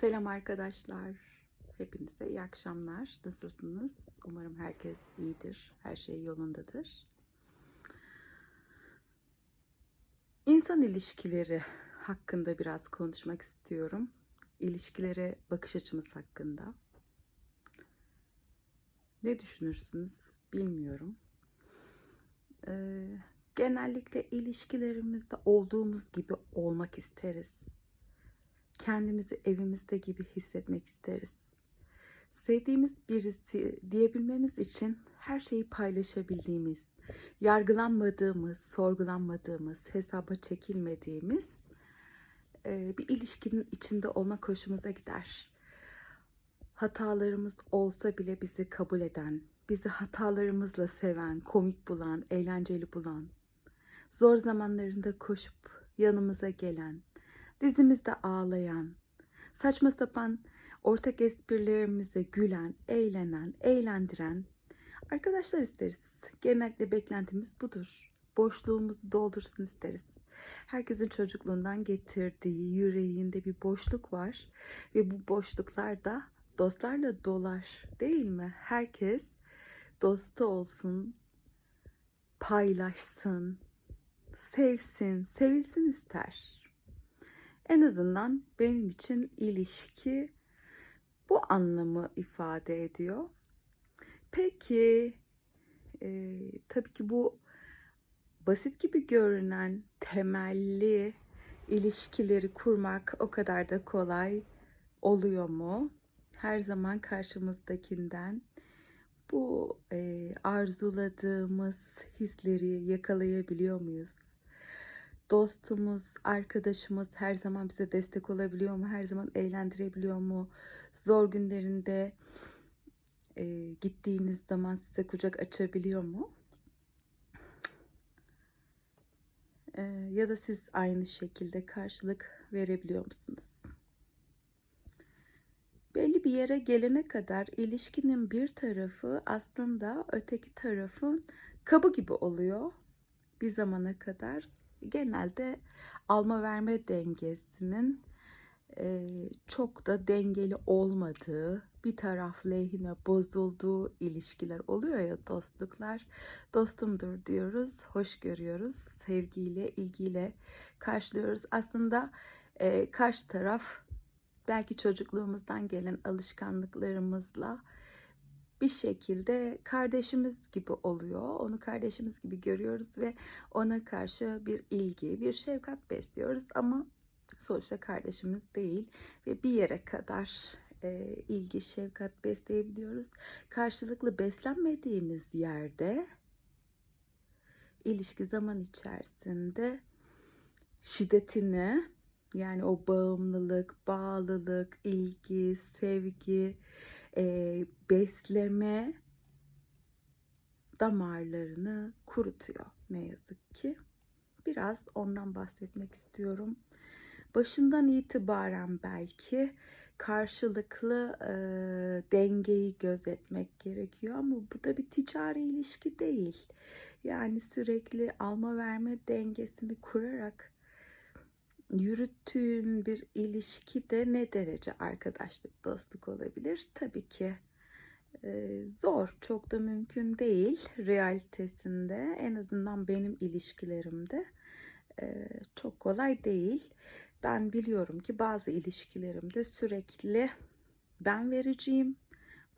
Selam arkadaşlar. Hepinize iyi akşamlar. Nasılsınız? Umarım herkes iyidir. Her şey yolundadır. İnsan ilişkileri hakkında biraz konuşmak istiyorum. İlişkilere bakış açımız hakkında. Ne düşünürsünüz bilmiyorum. Ee, genellikle ilişkilerimizde olduğumuz gibi olmak isteriz kendimizi evimizde gibi hissetmek isteriz. Sevdiğimiz birisi diyebilmemiz için her şeyi paylaşabildiğimiz, yargılanmadığımız, sorgulanmadığımız, hesaba çekilmediğimiz e, bir ilişkinin içinde olmak hoşumuza gider. Hatalarımız olsa bile bizi kabul eden, bizi hatalarımızla seven, komik bulan, eğlenceli bulan, zor zamanlarında koşup yanımıza gelen, dizimizde ağlayan, saçma sapan ortak esprilerimize gülen, eğlenen, eğlendiren arkadaşlar isteriz. Genellikle beklentimiz budur. Boşluğumuzu doldursun isteriz. Herkesin çocukluğundan getirdiği yüreğinde bir boşluk var ve bu boşluklar da dostlarla dolar değil mi? Herkes dostu olsun, paylaşsın, sevsin, sevilsin ister. En azından benim için ilişki bu anlamı ifade ediyor. Peki, e, tabii ki bu basit gibi görünen temelli ilişkileri kurmak o kadar da kolay oluyor mu? Her zaman karşımızdakinden bu e, arzuladığımız hisleri yakalayabiliyor muyuz? Dostumuz, arkadaşımız her zaman bize destek olabiliyor mu? Her zaman eğlendirebiliyor mu? Zor günlerinde e, gittiğiniz zaman size kucak açabiliyor mu? E, ya da siz aynı şekilde karşılık verebiliyor musunuz? Belli bir yere gelene kadar ilişkinin bir tarafı aslında öteki tarafın kabı gibi oluyor bir zamana kadar genelde alma verme dengesinin e, çok da dengeli olmadığı, bir taraf lehine bozulduğu ilişkiler oluyor ya dostluklar. Dostumdur diyoruz, hoş görüyoruz, sevgiyle, ilgiyle karşılıyoruz. Aslında e, karşı taraf belki çocukluğumuzdan gelen alışkanlıklarımızla bir şekilde kardeşimiz gibi oluyor. Onu kardeşimiz gibi görüyoruz ve ona karşı bir ilgi, bir şefkat besliyoruz ama sonuçta kardeşimiz değil ve bir yere kadar e, ilgi, şefkat besleyebiliyoruz. Karşılıklı beslenmediğimiz yerde ilişki zaman içerisinde şiddetini yani o bağımlılık, bağlılık, ilgi, sevgi, e, besleme damarlarını kurutuyor ne yazık ki. Biraz ondan bahsetmek istiyorum. Başından itibaren belki karşılıklı e, dengeyi gözetmek gerekiyor ama bu da bir ticari ilişki değil. Yani sürekli alma verme dengesini kurarak yürüttüğün bir ilişki de ne derece arkadaşlık, dostluk olabilir? Tabii ki e, zor, çok da mümkün değil realitesinde. En azından benim ilişkilerimde e, çok kolay değil. Ben biliyorum ki bazı ilişkilerimde sürekli ben vereceğim.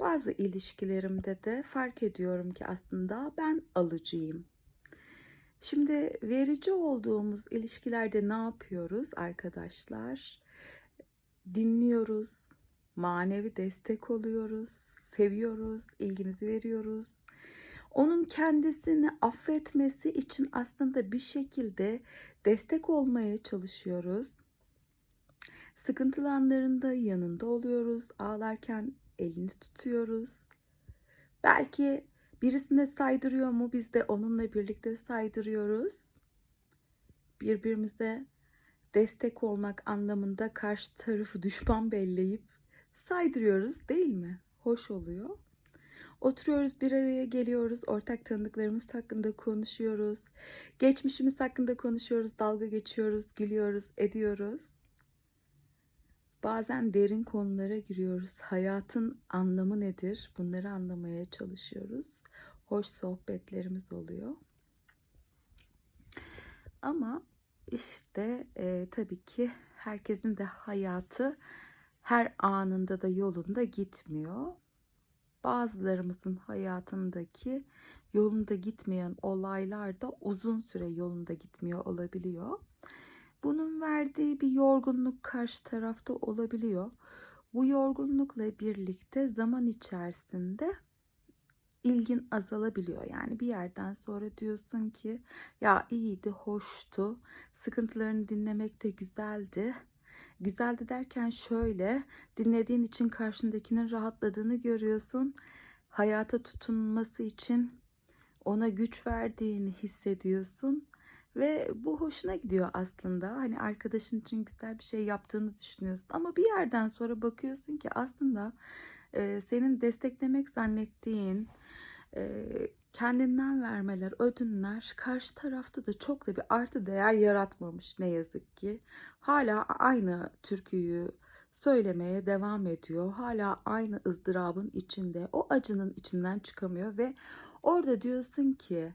Bazı ilişkilerimde de fark ediyorum ki aslında ben alıcıyım. Şimdi verici olduğumuz ilişkilerde ne yapıyoruz arkadaşlar? Dinliyoruz, manevi destek oluyoruz, seviyoruz, ilgimizi veriyoruz. Onun kendisini affetmesi için aslında bir şekilde destek olmaya çalışıyoruz. Sıkıntılı anlarında yanında oluyoruz, ağlarken elini tutuyoruz. Belki Birisine saydırıyor mu biz de onunla birlikte saydırıyoruz. Birbirimize destek olmak anlamında karşı tarafı düşman belleyip saydırıyoruz değil mi? Hoş oluyor. Oturuyoruz bir araya geliyoruz. Ortak tanıdıklarımız hakkında konuşuyoruz. Geçmişimiz hakkında konuşuyoruz. Dalga geçiyoruz, gülüyoruz, ediyoruz. Bazen derin konulara giriyoruz. Hayatın anlamı nedir? Bunları anlamaya çalışıyoruz. Hoş sohbetlerimiz oluyor. Ama işte e, tabii ki herkesin de hayatı her anında da yolunda gitmiyor. Bazılarımızın hayatındaki yolunda gitmeyen olaylar da uzun süre yolunda gitmiyor olabiliyor. Bunun verdiği bir yorgunluk karşı tarafta olabiliyor. Bu yorgunlukla birlikte zaman içerisinde ilgin azalabiliyor. Yani bir yerden sonra diyorsun ki ya iyiydi, hoştu, sıkıntılarını dinlemek de güzeldi. Güzeldi derken şöyle dinlediğin için karşındakinin rahatladığını görüyorsun. Hayata tutunması için ona güç verdiğini hissediyorsun ve bu hoşuna gidiyor aslında. Hani arkadaşın için güzel bir şey yaptığını düşünüyorsun ama bir yerden sonra bakıyorsun ki aslında e, senin desteklemek zannettiğin e, kendinden vermeler, ödünler karşı tarafta da çok da bir artı değer yaratmamış ne yazık ki. Hala aynı türküyü söylemeye devam ediyor. Hala aynı ızdırabın içinde, o acının içinden çıkamıyor ve orada diyorsun ki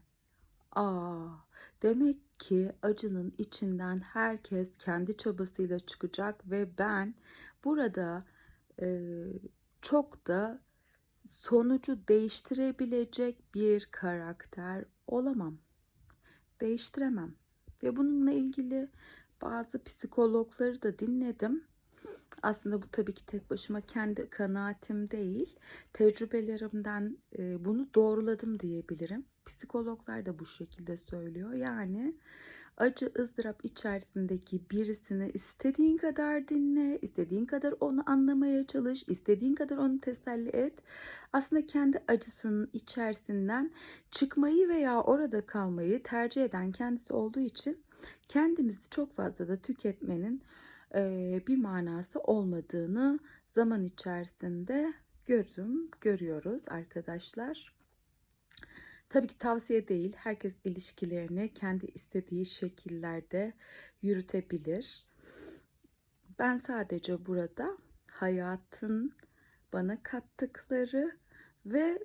Aa, demek ki acının içinden herkes kendi çabasıyla çıkacak ve ben burada e, çok da sonucu değiştirebilecek bir karakter olamam. Değiştiremem. Ve bununla ilgili bazı psikologları da dinledim. Aslında bu tabii ki tek başıma kendi kanaatim değil. Tecrübelerimden e, bunu doğruladım diyebilirim. Psikologlar da bu şekilde söylüyor. Yani acı ızdırap içerisindeki birisini istediğin kadar dinle, istediğin kadar onu anlamaya çalış, istediğin kadar onu teselli et. Aslında kendi acısının içerisinden çıkmayı veya orada kalmayı tercih eden kendisi olduğu için kendimizi çok fazla da tüketmenin bir manası olmadığını zaman içerisinde gördüm, görüyoruz arkadaşlar. Tabii ki tavsiye değil. Herkes ilişkilerini kendi istediği şekillerde yürütebilir. Ben sadece burada hayatın bana kattıkları ve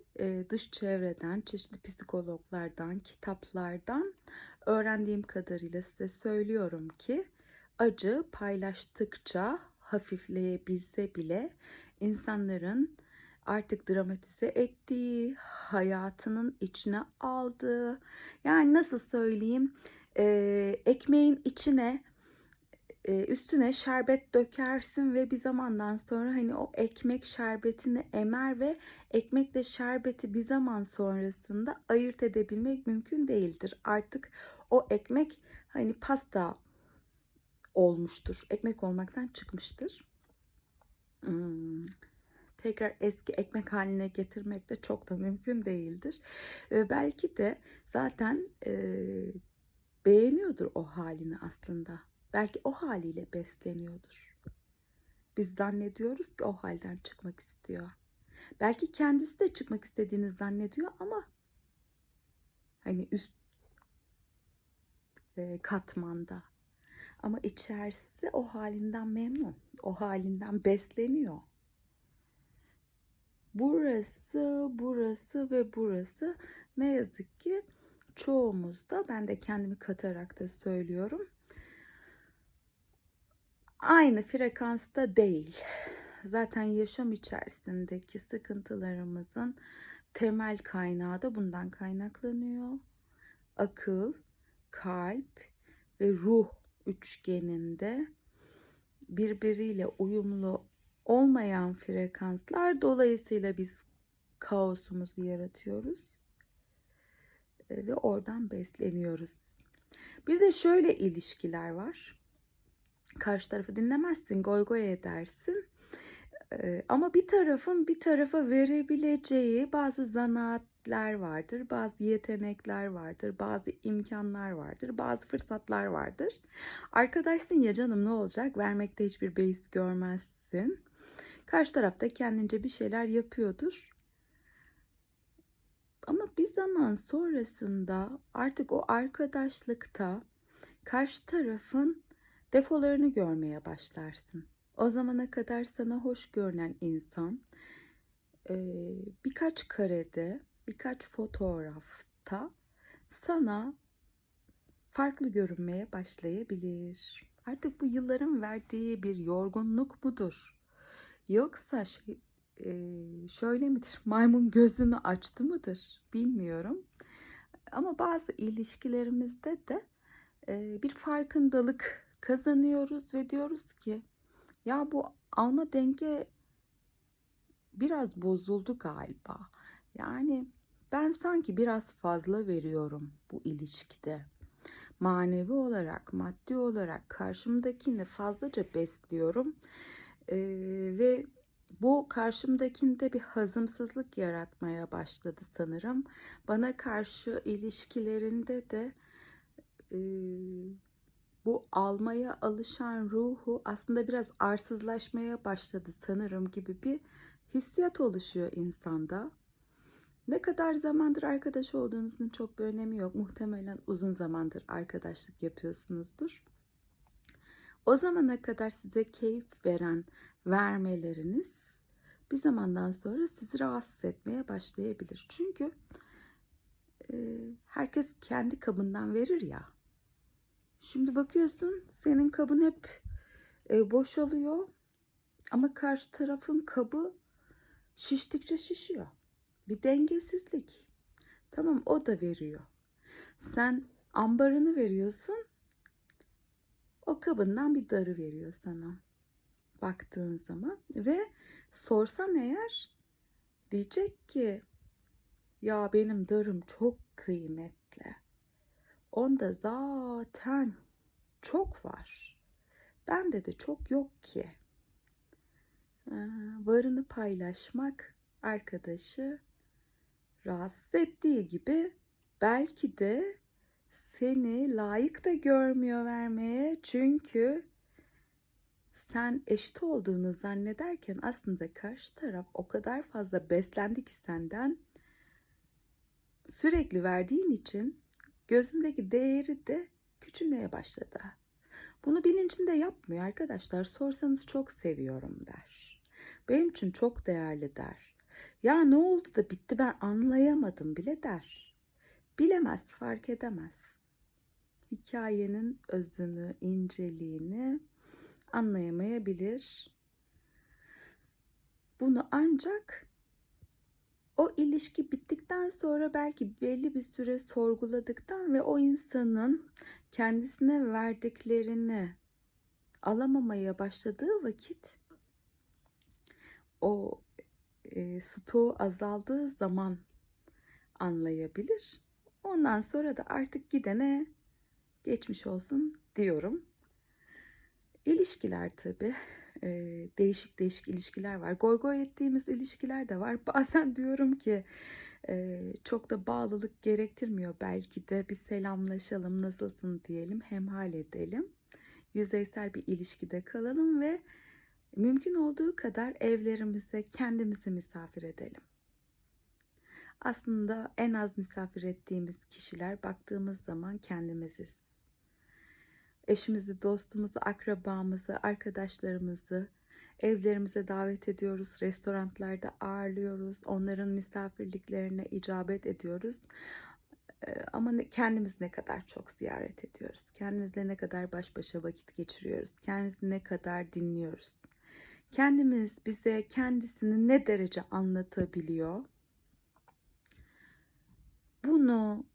dış çevreden, çeşitli psikologlardan, kitaplardan öğrendiğim kadarıyla size söylüyorum ki acı paylaştıkça hafifleyebilse bile insanların artık dramatize ettiği, hayatının içine aldığı, yani nasıl söyleyeyim, e, ekmeğin içine e, üstüne şerbet dökersin ve bir zamandan sonra hani o ekmek şerbetini emer ve ekmekle şerbeti bir zaman sonrasında ayırt edebilmek mümkün değildir. Artık o ekmek hani pasta olmuştur. Ekmek olmaktan çıkmıştır. Hmm. Tekrar eski ekmek haline getirmek de çok da mümkün değildir. Ve belki de zaten e, beğeniyordur o halini aslında. Belki o haliyle besleniyordur. Biz zannediyoruz ki o halden çıkmak istiyor. Belki kendisi de çıkmak istediğini zannediyor ama hani üst e, katmanda ama içerisi o halinden memnun. O halinden besleniyor. Burası, burası ve burası ne yazık ki çoğumuzda ben de kendimi katarak da söylüyorum. Aynı frekansta değil. Zaten yaşam içerisindeki sıkıntılarımızın temel kaynağı da bundan kaynaklanıyor. Akıl, kalp ve ruh üçgeninde birbiriyle uyumlu olmayan frekanslar dolayısıyla biz kaosumuzu yaratıyoruz e, ve oradan besleniyoruz. Bir de şöyle ilişkiler var. Karşı tarafı dinlemezsin, goy goy edersin. E, ama bir tarafın bir tarafa verebileceği bazı zanaatler vardır, bazı yetenekler vardır, bazı imkanlar vardır, bazı fırsatlar vardır. Arkadaşsın ya canım ne olacak? Vermekte hiçbir beis görmezsin. Karşı tarafta kendince bir şeyler yapıyordur. Ama bir zaman sonrasında artık o arkadaşlıkta karşı tarafın defolarını görmeye başlarsın. O zamana kadar sana hoş görünen insan eee, birkaç karede, birkaç fotoğrafta sana farklı görünmeye başlayabilir. Artık bu yılların verdiği bir yorgunluk mudur? Yoksa şey, eee, şöyle midir? Maymun gözünü açtı mıdır? Bilmiyorum. Ama bazı ilişkilerimizde de eee, bir farkındalık kazanıyoruz ve diyoruz ki ya bu alma denge biraz bozuldu galiba. Yani ben sanki biraz fazla veriyorum bu ilişkide. Manevi olarak, maddi olarak karşımdakini fazlaca besliyorum. Ee, ve bu karşımdakinde bir hazımsızlık yaratmaya başladı sanırım. Bana karşı ilişkilerinde de e, bu almaya alışan ruhu aslında biraz arsızlaşmaya başladı sanırım gibi bir hissiyat oluşuyor insanda. Ne kadar zamandır arkadaş olduğunuzun çok bir önemi yok. Muhtemelen uzun zamandır arkadaşlık yapıyorsunuzdur. O zamana kadar size keyif veren vermeleriniz bir zamandan sonra sizi rahatsız etmeye başlayabilir. Çünkü e, herkes kendi kabından verir ya. Şimdi bakıyorsun senin kabın hep e, boşalıyor ama karşı tarafın kabı şiştikçe şişiyor. Bir dengesizlik. Tamam o da veriyor. Sen ambarını veriyorsun. O kabından bir darı veriyor sana. Baktığın zaman ve sorsan eğer diyecek ki ya benim darım çok kıymetli. Onda zaten çok var. Bende de çok yok ki. Ee, varını paylaşmak arkadaşı rahatsız ettiği gibi belki de seni layık da görmüyor vermeye çünkü sen eşit olduğunu zannederken aslında karşı taraf o kadar fazla beslendi ki senden sürekli verdiğin için gözündeki değeri de küçülmeye başladı. Bunu bilincinde yapmıyor arkadaşlar. Sorsanız çok seviyorum der. Benim için çok değerli der. Ya ne oldu da bitti ben anlayamadım bile der. Bilemez, fark edemez. Hikayenin özünü, inceliğini anlayamayabilir. Bunu ancak o ilişki bittikten sonra belki belli bir süre sorguladıktan ve o insanın kendisine verdiklerini alamamaya başladığı vakit o e, stoğu azaldığı zaman anlayabilir. Ondan sonra da artık gidene geçmiş olsun diyorum. İlişkiler tabii e, değişik değişik ilişkiler var. Goy goy ettiğimiz ilişkiler de var. Bazen diyorum ki e, çok da bağlılık gerektirmiyor. Belki de bir selamlaşalım, nasılsın diyelim, hemhal edelim. Yüzeysel bir ilişkide kalalım ve mümkün olduğu kadar evlerimize kendimizi misafir edelim. Aslında en az misafir ettiğimiz kişiler baktığımız zaman kendimiziz eşimizi, dostumuzu, akrabamızı, arkadaşlarımızı evlerimize davet ediyoruz. Restoranlarda ağırlıyoruz. Onların misafirliklerine icabet ediyoruz. Ee, ama kendimiz ne kadar çok ziyaret ediyoruz. Kendimizle ne kadar baş başa vakit geçiriyoruz. Kendimizi ne kadar dinliyoruz. Kendimiz bize kendisini ne derece anlatabiliyor. Bunu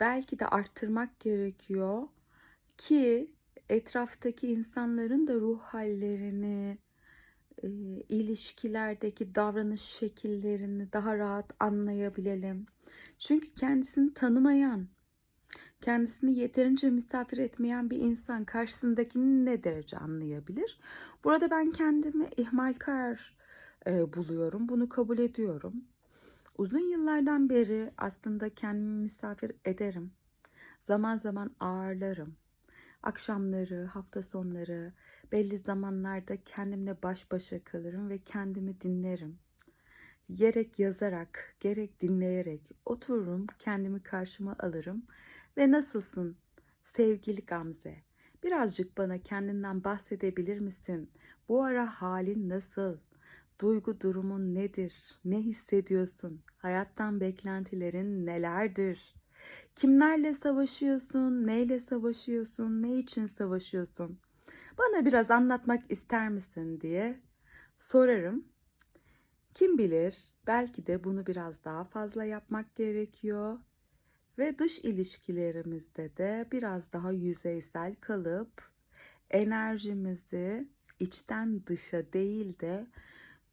belki de arttırmak gerekiyor ki etraftaki insanların da ruh hallerini, e, ilişkilerdeki davranış şekillerini daha rahat anlayabilelim. Çünkü kendisini tanımayan, kendisini yeterince misafir etmeyen bir insan karşısındakini ne derece anlayabilir? Burada ben kendimi ihmalkar e, buluyorum. Bunu kabul ediyorum. Uzun yıllardan beri aslında kendimi misafir ederim. Zaman zaman ağırlarım Akşamları, hafta sonları, belli zamanlarda kendimle baş başa kalırım ve kendimi dinlerim. Gerek yazarak, gerek dinleyerek otururum, kendimi karşıma alırım ve nasılsın sevgili Gamze? Birazcık bana kendinden bahsedebilir misin? Bu ara halin nasıl? Duygu durumun nedir? Ne hissediyorsun? Hayattan beklentilerin nelerdir? Kimlerle savaşıyorsun? Neyle savaşıyorsun? Ne için savaşıyorsun? Bana biraz anlatmak ister misin diye sorarım. Kim bilir belki de bunu biraz daha fazla yapmak gerekiyor ve dış ilişkilerimizde de biraz daha yüzeysel kalıp enerjimizi içten dışa değil de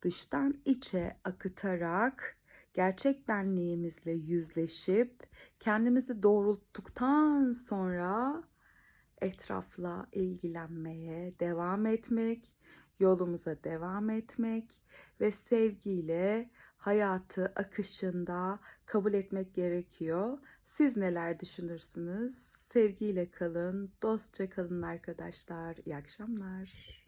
dıştan içe akıtarak gerçek benliğimizle yüzleşip kendimizi doğrulttuktan sonra etrafla ilgilenmeye devam etmek, yolumuza devam etmek ve sevgiyle hayatı akışında kabul etmek gerekiyor. Siz neler düşünürsünüz? Sevgiyle kalın, dostça kalın arkadaşlar. İyi akşamlar.